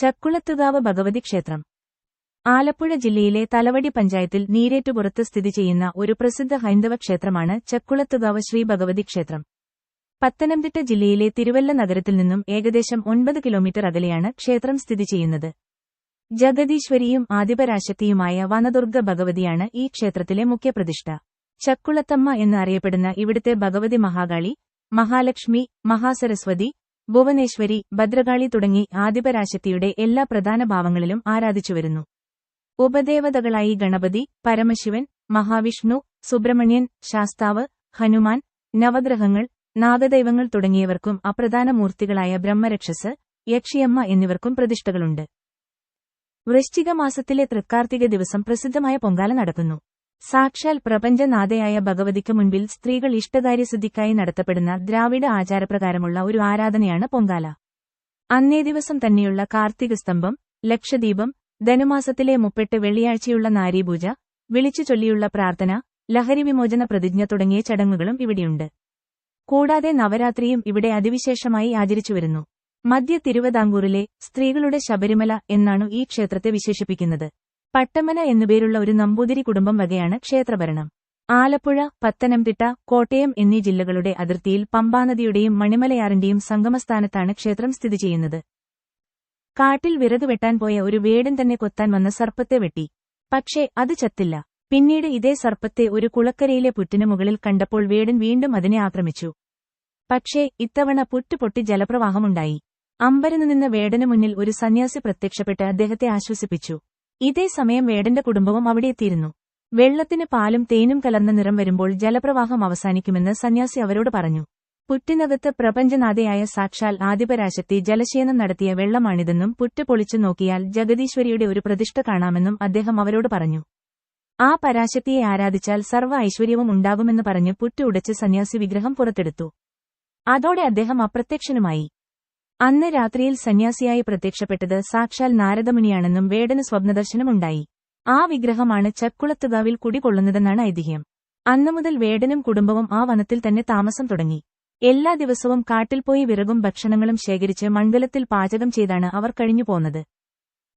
ചക്കുളത്തുകാവ് ഭഗവതി ക്ഷേത്രം. ആലപ്പുഴ ജില്ലയിലെ തലവടി പഞ്ചായത്തിൽ നീരേറ്റുപുറത്ത് സ്ഥിതി ചെയ്യുന്ന ഒരു പ്രസിദ്ധ ഹൈന്ദവ ക്ഷേത്രമാണ് ചക്കുളത്തുകാവ് ശ്രീ ഭഗവതി ക്ഷേത്രം. പത്തനംതിട്ട ജില്ലയിലെ തിരുവല്ല നഗരത്തിൽ നിന്നും ഏകദേശം ഒൻപത് കിലോമീറ്റർ അകലെയാണ് ക്ഷേത്രം സ്ഥിതി ചെയ്യുന്നത്. ജഗദീശ്വരിയും ആദിപരാശക്തിയുമായ വനദുർഗ ഭഗവതിയാണ് ഈ ക്ഷേത്രത്തിലെ മുഖ്യപ്രതിഷ്ഠ. ചക്കുളത്തമ്മ എന്നറിയപ്പെടുന്ന ഇവിടുത്തെ ഭഗവതി മഹാകാളി മഹാലക്ഷ്മി മഹാസരസ്വതി ഭുവനേശ്വരി ഭദ്രകാളി തുടങ്ങി ആദിപരാശക്തിയുടെ എല്ലാ പ്രധാന ഭാവങ്ങളിലും ആരാധിച്ചുവരുന്നു ഉപദേവതകളായി ഗണപതി പരമശിവൻ മഹാവിഷ്ണു സുബ്രഹ്മണ്യൻ ശാസ്താവ് ഹനുമാൻ നവഗ്രഹങ്ങൾ നാഗദൈവങ്ങൾ തുടങ്ങിയവർക്കും അപ്രധാന മൂർത്തികളായ ബ്രഹ്മരക്ഷസ് യക്ഷിയമ്മ എന്നിവർക്കും പ്രതിഷ്ഠകളുണ്ട്. വൃശ്ചിക മാസത്തിലെ തൃക്കാർത്തിക ദിവസം പ്രസിദ്ധമായ പൊങ്കാല നടക്കുന്നു. സാക്ഷാൽ പ്രപഞ്ചനാഥയായ ഭഗവതിക്ക് മുൻപിൽ സ്ത്രീകൾ ഇഷ്ടകാര്യസിദ്ധിക്കായി നടത്തപ്പെടുന്ന ദ്രാവിഡ ആചാരപ്രകാരമുള്ള ഒരു ആരാധനയാണ് പൊങ്കാല. അന്നേ ദിവസം തന്നെയുള്ള കാർത്തിക സ്തംഭം ലക്ഷദ്വീപം ധനുമാസത്തിലെ മുപ്പെട്ട് വെള്ളിയാഴ്ചയുള്ള നാരീപൂജ വിളിച്ചു ചൊല്ലിയുള്ള പ്രാർത്ഥന ലഹരി വിമോചന പ്രതിജ്ഞ തുടങ്ങിയ ചടങ്ങുകളും ഇവിടെയുണ്ട്. കൂടാതെ നവരാത്രിയും ഇവിടെ അതിവിശേഷമായി ആചരിച്ചുവരുന്നു മധ്യ തിരുവിതാംകൂറിലെ സ്ത്രീകളുടെ ശബരിമല എന്നാണു ഈ ക്ഷേത്രത്തെ വിശേഷിപ്പിക്കുന്നത്. പട്ടമന എന്നുപേരുള്ള ഒരു നമ്പൂതിരി കുടുംബം വകയാണ് ക്ഷേത്രഭരണം. ആലപ്പുഴ പത്തനംതിട്ട കോട്ടയം എന്നീ ജില്ലകളുടെ അതിർത്തിയിൽ പമ്പാനദിയുടെയും മണിമലയാറിന്റെയും സംഗമസ്ഥാനത്താണ് ക്ഷേത്രം സ്ഥിതി ചെയ്യുന്നത്. കാട്ടിൽ വിറക് വെട്ടാൻ പോയ ഒരു വേടൻ തന്നെ കൊത്താൻ വന്ന സർപ്പത്തെ വെട്ടി. പക്ഷേ അത് ചത്തില്ല. പിന്നീട് ഇതേ സർപ്പത്തെ ഒരു കുളക്കരയിലെ പുറ്റിനു മുകളിൽ കണ്ടപ്പോൾ വേടൻ വീണ്ടും അതിനെ ആക്രമിച്ചു. പക്ഷേ ഇത്തവണ പുറ്റ് പൊട്ടി ജലപ്രവാഹമുണ്ടായി. അമ്പരന്നു നിന്ന വേടനു മുന്നിൽ ഒരു സന്യാസി പ്രത്യക്ഷപ്പെട്ട് അദ്ദേഹത്തെ ആശ്വസിപ്പിച്ചു. ഇതേ സമയം വേടന്റെ കുടുംബവും അവിടെ എത്തിയിരുന്നു. വെള്ളത്തിന് പാലും തേനും കലർന്ന നിറം വരുമ്പോൾ ജലപ്രവാഹം അവസാനിക്കുമെന്ന് സന്യാസി അവരോട് പറഞ്ഞു. പുറ്റിനകത്ത് പ്രപഞ്ചനാഥയായ സാക്ഷാൽ ആദിപരാശക്തി ജലശേനം നടത്തിയ വെള്ളമാണിതെന്നും പുറ്റ് പൊളിച്ചു നോക്കിയാൽ ജഗദീശ്വരിയുടെ ഒരു പ്രതിഷ്ഠ കാണാമെന്നും അദ്ദേഹം അവരോട് പറഞ്ഞു. ആ പരാശക്തിയെ ആരാധിച്ചാൽ സർവ ഐശ്വര്യവും ഉണ്ടാകുമെന്ന് പറഞ്ഞ് പുറ്റ് ഉടച്ച് സന്യാസി വിഗ്രഹം പുറത്തെടുത്തു. അതോടെ അദ്ദേഹം അപ്രത്യക്ഷനുമായി. അന്ന് രാത്രിയിൽ സന്യാസിയായി പ്രത്യക്ഷപ്പെട്ടത് സാക്ഷാൽ നാരദമുനിയാണെന്നും വേടന് സ്വപ്നദർശനമുണ്ടായി. ആ വിഗ്രഹമാണ് ചക്കുളത്തുകാവിൽ കുടികൊള്ളുന്നതെന്നാണ് ഐതിഹ്യം. അന്നുമുതൽ വേടനും കുടുംബവും ആ വനത്തിൽ തന്നെ താമസം തുടങ്ങി. എല്ലാ ദിവസവും കാട്ടിൽ പോയി വിറകും ഭക്ഷണങ്ങളും ശേഖരിച്ച് മണ്ഡലത്തിൽ പാചകം ചെയ്താണ് അവർ കഴിഞ്ഞു പോന്നത്.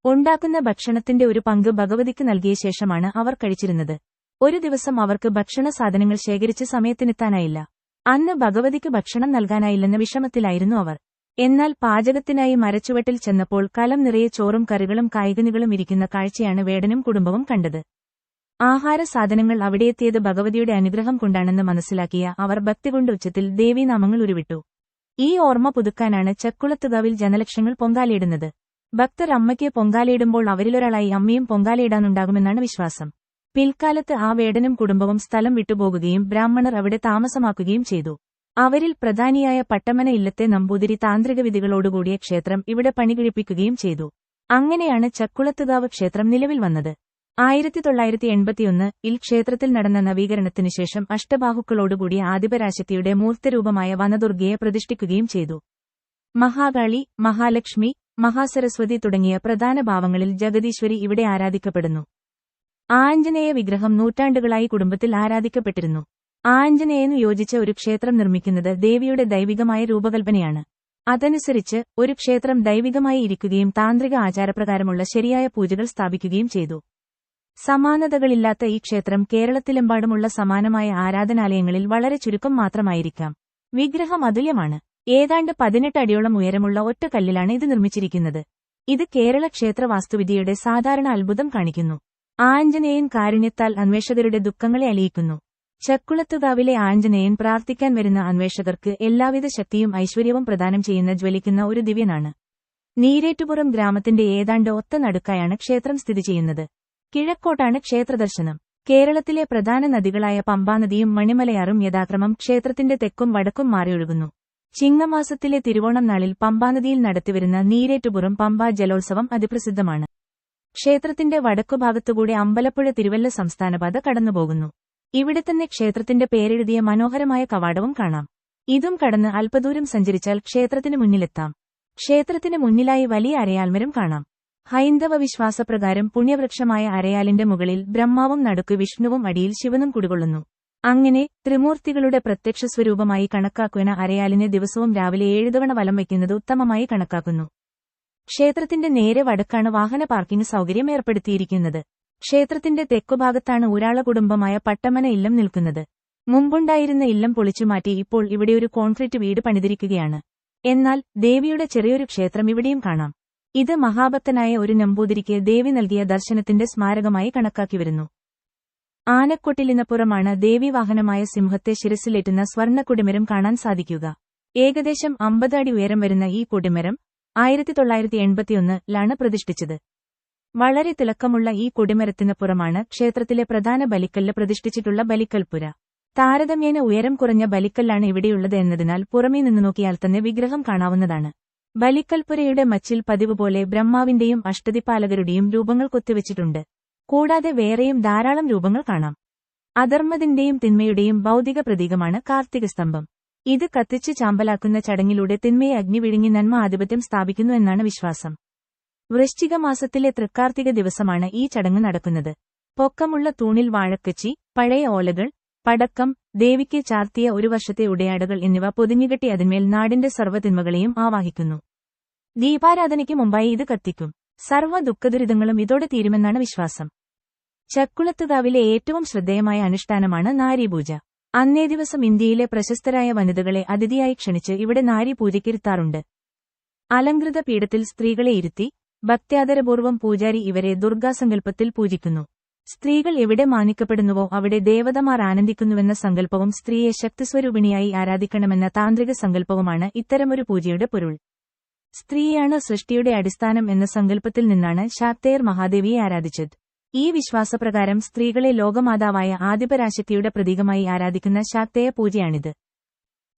ഉണ്ടാക്കുന്ന ഭക്ഷണത്തിന്റെ ഒരു പങ്ക് ഭഗവതിക്ക് നൽകിയ ശേഷമാണ് അവർ കഴിച്ചിരുന്നത്. ഒരു ദിവസം അവർക്ക് ഭക്ഷണ സാധനങ്ങൾ ശേഖരിച്ച് സമയത്തിനെത്താനായില്ല. അന്ന് ഭഗവതിക്ക് ഭക്ഷണം നൽകാനായില്ലെന്ന വിഷമത്തിലായിരുന്നു അവർ. എന്നാൽ പാചകത്തിനായി മരച്ചുവട്ടിൽ ചെന്നപ്പോൾ കലം നിറയെ ചോറും കറികളും കായികനികളും ഇരിക്കുന്ന കാഴ്ചയാണ് വേടനും കുടുംബവും കണ്ടത്. ആഹാര സാധനങ്ങൾ അവിടെയെത്തിയത് ഭഗവതിയുടെ അനുഗ്രഹം കൊണ്ടാണെന്ന് മനസ്സിലാക്കിയ അവർ ഭക്തികൊണ്ട് ഉച്ചത്തിൽ ദേവീനാമങ്ങൾ ഉരുവിട്ടു. ഈ ഓർമ്മ പുതുക്കാനാണ് ചക്കുളത്തുകാവിൽ ജനലക്ഷങ്ങൾ പൊങ്കാലയിടുന്നത്. ഭക്തർ അമ്മയ്ക്ക് പൊങ്കാലയിടുമ്പോൾ അവരിലൊരാളായി അമ്മയും പൊങ്കാലയിടാനുണ്ടാകുമെന്നാണ് വിശ്വാസം. പിൽക്കാലത്ത് ആ വേടനും കുടുംബവും സ്ഥലം വിട്ടുപോകുകയും ബ്രാഹ്മണർ അവിടെ താമസമാക്കുകയും ചെയ്തു. അവരിൽ പ്രധാനിയായ പട്ടമന ഇല്ലത്തെ നമ്പൂതിരി താന്ത്രിക വിധികളോടുകൂടിയ ക്ഷേത്രം ഇവിടെ പണികഴിപ്പിക്കുകയും ചെയ്തു. അങ്ങനെയാണ് ചക്കുളത്തുകാവ് ക്ഷേത്രം നിലവിൽ വന്നത്. ആയിരത്തി തൊള്ളായിരത്തി എൺപത്തിയൊന്ന് ഇൽ ക്ഷേത്രത്തിൽ നടന്ന നവീകരണത്തിനു ശേഷം അഷ്ടബാഹുക്കളോടുകൂടിയ ആദിപരാശക്തിയുടെ മൂർത്തരൂപമായ വനദുർഗയെ പ്രതിഷ്ഠിക്കുകയും ചെയ്തു. മഹാകാളി മഹാലക്ഷ്മി മഹാസരസ്വതി തുടങ്ങിയ പ്രധാന ഭാവങ്ങളിൽ ജഗദീശ്വരി ഇവിടെ ആരാധിക്കപ്പെടുന്നു. ആഞ്ജനേയ വിഗ്രഹം നൂറ്റാണ്ടുകളായി കുടുംബത്തിൽ ആരാധിക്കപ്പെട്ടിരുന്നു. ആഞ്ജനേയനു യോജിച്ച ഒരു ക്ഷേത്രം നിർമ്മിക്കുന്നത് ദേവിയുടെ ദൈവികമായ രൂപകൽപ്പനയാണ്. അതനുസരിച്ച് ഒരു ക്ഷേത്രം ദൈവികമായി ഇരിക്കുകയും താന്ത്രിക ആചാരപ്രകാരമുള്ള ശരിയായ പൂജകൾ സ്ഥാപിക്കുകയും ചെയ്തു. സമാനതകളില്ലാത്ത ഈ ക്ഷേത്രം കേരളത്തിലെമ്പാടുമുള്ള സമാനമായ ആരാധനാലയങ്ങളിൽ വളരെ ചുരുക്കം മാത്രമായിരിക്കാം. വിഗ്രഹം അതുല്യമാണ്. ഏതാണ്ട് പതിനെട്ട് അടിയോളം ഉയരമുള്ള ഒറ്റ കല്ലിലാണ് ഇത് നിർമ്മിച്ചിരിക്കുന്നത്. ഇത് കേരള ക്ഷേത്ര വാസ്തുവിദ്യയുടെ സാധാരണ അത്ഭുതം കാണിക്കുന്നു. ആഞ്ജനേയൻ കാരുണ്യത്താൽ അന്വേഷകരുടെ ദുഃഖങ്ങളെ അലിയിക്കുന്നു. ചക്കുളത്തുകാവിലെ ആഞ്ജനേയൻ പ്രാർത്ഥിക്കാൻ വരുന്ന അന്വേഷകർക്ക് എല്ലാവിധ ശക്തിയും ഐശ്വര്യവും പ്രദാനം ചെയ്യുന്ന ജ്വലിക്കുന്ന ഒരു ദിവ്യനാണ്. നീരേറ്റുപുറം ഗ്രാമത്തിന്റെ ഏതാണ്ട് ഒത്ത നടുക്കായാണ് ക്ഷേത്രം സ്ഥിതി ചെയ്യുന്നത്. കിഴക്കോട്ടാണ് ക്ഷേത്രദർശനം. കേരളത്തിലെ പ്രധാന നദികളായ പമ്പാനദിയും മണിമലയാറും യഥാക്രമം ക്ഷേത്രത്തിന്റെ തെക്കും വടക്കും മാറിയൊഴുകുന്നു. ചിങ്ങമാസത്തിലെ തിരുവോണം നാളിൽ പമ്പാനദിയിൽ നടത്തിവരുന്ന നീരേറ്റുപുറം പമ്പാ ജലോത്സവം അതിപ്രസിദ്ധമാണ്. ക്ഷേത്രത്തിന്റെ വടക്കുഭാഗത്തുകൂടെ അമ്പലപ്പുഴ തിരുവല്ല സംസ്ഥാനപാത കടന്നുപോകുന്നു. ഇവിടെ തന്നെ ക്ഷേത്രത്തിന്റെ പേരെഴുതിയ മനോഹരമായ കവാടവും കാണാം. ഇതും കടന്ന് അല്പദൂരം സഞ്ചരിച്ചാൽ ക്ഷേത്രത്തിന് മുന്നിലെത്താം. ക്ഷേത്രത്തിന് മുന്നിലായി വലിയ അരയാൽമരം കാണാം. ഹൈന്ദവ വിശ്വാസപ്രകാരം പുണ്യവൃക്ഷമായ അരയാലിന്റെ മുകളിൽ ബ്രഹ്മാവും നടുക്ക് വിഷ്ണുവും അടിയിൽ ശിവനും കുടികൊള്ളുന്നു. അങ്ങനെ ത്രിമൂർത്തികളുടെ പ്രത്യക്ഷ സ്വരൂപമായി കണക്കാക്കുന്ന അരയാലിനെ ദിവസവും രാവിലെ ഏഴ് തവണ വലം വയ്ക്കുന്നത് ഉത്തമമായി കണക്കാക്കുന്നു. ക്ഷേത്രത്തിന്റെ നേരെ വടക്കാണ് വാഹന പാർക്കിംഗ് സൗകര്യം ഏർപ്പെടുത്തിയിരിക്കുന്നത്. ക്ഷേത്രത്തിന്റെ തെക്കുഭാഗത്താണ് ഊരാള കുടുംബമായ പട്ടമന ഇല്ലം നിൽക്കുന്നത്. മുമ്പുണ്ടായിരുന്ന ഇല്ലം പൊളിച്ചുമാറ്റി ഇപ്പോൾ ഇവിടെ ഒരു കോൺക്രീറ്റ് വീട് പണിതിരിക്കുകയാണ്. എന്നാൽ ദേവിയുടെ ചെറിയൊരു ക്ഷേത്രം ഇവിടെയും കാണാം. ഇത് മഹാഭക്തനായ ഒരു നമ്പൂതിരിക്ക് ദേവി നൽകിയ ദർശനത്തിന്റെ സ്മാരകമായി കണക്കാക്കി വരുന്നു. ആനക്കൊട്ടിലിനപ്പുറമാണ് ദേവി വാഹനമായ സിംഹത്തെ ശിരസിലേറ്റുന്ന സ്വർണ കൊടിമരം കാണാൻ സാധിക്കുക. ഏകദേശം അമ്പത് അടി ഉയരം വരുന്ന ഈ കൊടിമരം ആയിരത്തി തൊള്ളായിരത്തി എൺപത്തിയൊന്നിലാണ് പ്രതിഷ്ഠിച്ചത്. വളരെ തിളക്കമുള്ള ഈ കൊടിമരത്തിനപ്പുറമാണ് ക്ഷേത്രത്തിലെ പ്രധാന ബലിക്കല്ല് പ്രതിഷ്ഠിച്ചിട്ടുള്ള ബലിക്കൽപുര താരതമ്യേന ഉയരം കുറഞ്ഞ ബലിക്കല്ലാണ് ഇവിടെയുള്ളത് എന്നതിനാൽ പുറമേ നിന്ന് നോക്കിയാൽ തന്നെ വിഗ്രഹം കാണാവുന്നതാണ്. ബലിക്കൽപുരയുടെ മച്ചിൽ പതിവ് പോലെ ബ്രഹ്മാവിന്റെയും അഷ്ടതിപാലകരുടെയും രൂപങ്ങൾ കൊത്തിവച്ചിട്ടുണ്ട്. കൂടാതെ വേറെയും ധാരാളം രൂപങ്ങൾ കാണാം. അധർമ്മതിന്റെയും തിന്മയുടെയും ഭൗതിക പ്രതീകമാണ് കാർത്തിക സ്തംഭം. ഇത് കത്തിച്ച് ചാമ്പലാക്കുന്ന ചടങ്ങിലൂടെ തിന്മയെ അഗ്നി വിഴുങ്ങി നന്മ ആധിപത്യം സ്ഥാപിക്കുന്നു എന്നാണ് വിശ്വാസം. വൃശ്ചിക മാസത്തിലെ തൃക്കാർത്തിക ദിവസമാണ് ഈ ചടങ്ങ് നടക്കുന്നത്. പൊക്കമുള്ള തൂണിൽ വാഴക്കച്ചി പഴയ ഓലകൾ പടക്കം ദേവിക്ക് ചാർത്തിയ ഒരു വർഷത്തെ ഉടയാടകൾ എന്നിവ പൊതിഞ്ഞുകെട്ടി അതിന്മേൽ നാടിന്റെ സർവതിന്മകളെയും ആവാഹിക്കുന്നു. ദീപാരാധനയ്ക്ക് മുമ്പായി ഇത് കത്തിക്കും. സർവ ദുഃഖദുരിതങ്ങളും ഇതോടെ തീരുമെന്നാണ് വിശ്വാസം. ചക്കുളത്തുകാവിലെ ഏറ്റവും ശ്രദ്ധേയമായ അനുഷ്ഠാനമാണ് നാരീപൂജ. അന്നേ ദിവസം ഇന്ത്യയിലെ പ്രശസ്തരായ വനിതകളെ അതിഥിയായി ക്ഷണിച്ച് ഇവിടെ നാരി പൂജയ്ക്കിരുത്താറുണ്ട് അലങ്കൃത പീഠത്തിൽ സ്ത്രീകളെ ഇരുത്തി ഭക്ത്യാദരപൂർവം പൂജാരി ഇവരെ ദുർഗാസങ്കല്പത്തിൽ പൂജിക്കുന്നു. സ്ത്രീകൾ എവിടെ മാനിക്കപ്പെടുന്നുവോ അവിടെ ദേവതമാർ ആനന്ദിക്കുന്നുവെന്ന സങ്കല്പവും സ്ത്രീയെ ശക്തിസ്വരൂപിണിയായി ആരാധിക്കണമെന്ന താന്ത്രിക സങ്കല്പവുമാണ് ഇത്തരമൊരു പൂജയുടെ പൊരുൾ. സ്ത്രീയാണ് സൃഷ്ടിയുടെ അടിസ്ഥാനം എന്ന സങ്കല്പത്തിൽ നിന്നാണ് ശാക്തേയർ മഹാദേവിയെ ആരാധിച്ചത്. ഈ വിശ്വാസപ്രകാരം സ്ത്രീകളെ ലോകമാതാവായ ആദിപരാശക്തിയുടെ പ്രതീകമായി ആരാധിക്കുന്ന ശാക്തേയ പൂജയാണിത്.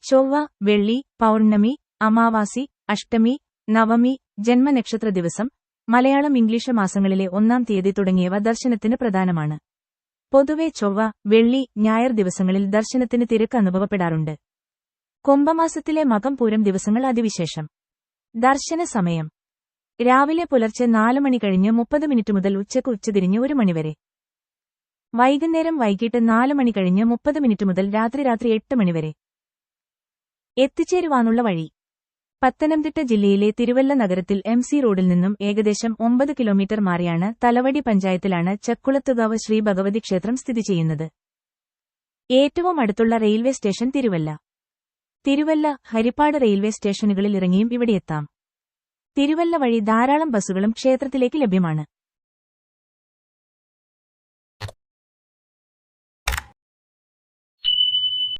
ചൊവ്വ വെള്ളി പൌർണമി അമാവാസി അഷ്ടമി നവമി ജന്മനക്ഷത്ര ദിവസം മലയാളം ഇംഗ്ലീഷ് മാസങ്ങളിലെ ഒന്നാം തീയതി തുടങ്ങിയവ ദർശനത്തിന് പ്രധാനമാണ്. പൊതുവെ ചൊവ്വ വെള്ളി ഞായർ ദിവസങ്ങളിൽ ദർശനത്തിന് തിരക്ക് അനുഭവപ്പെടാറുണ്ട്. കുംഭമാസത്തിലെ മകം പൂരം ദിവസങ്ങൾ അതിവിശേഷം. ദർശന സമയം. രാവിലെ പുലർച്ചെ നാല് മണി കഴിഞ്ഞ് മുപ്പത് മിനിറ്റ് മുതൽ ഉച്ചയ്ക്ക് ഉച്ചതിരിഞ്ഞ് ഒരു മണിവരെ വൈകുന്നേരം വൈകിട്ട് നാല് മണി കഴിഞ്ഞ് മുപ്പത് മിനിറ്റ് മുതൽ രാത്രി രാത്രി എട്ട് മണിവരെ എത്തിച്ചേരുവാനുള്ള വഴി. പത്തനംതിട്ട ജില്ലയിലെ തിരുവല്ല നഗരത്തിൽ എം സി റോഡിൽ നിന്നും ഏകദേശം ഒമ്പത് കിലോമീറ്റർ മാറിയാണ് തലവടി പഞ്ചായത്തിലാണ് ചക്കുളത്തുകാവ് ശ്രീ ഭഗവതി ക്ഷേത്രം സ്ഥിതി ചെയ്യുന്നത്. ഏറ്റവും അടുത്തുള്ള railway station Thiruvalla. Thiruvalla Haripad railway സ്റ്റേഷനുകളിൽ ഇറങ്ങിയും ഇവിടെയെത്താം തിരുവല്ല വഴി ധാരാളം ബസ്സുകളും ക്ഷേത്രത്തിലേക്ക് ലഭ്യമാണ്.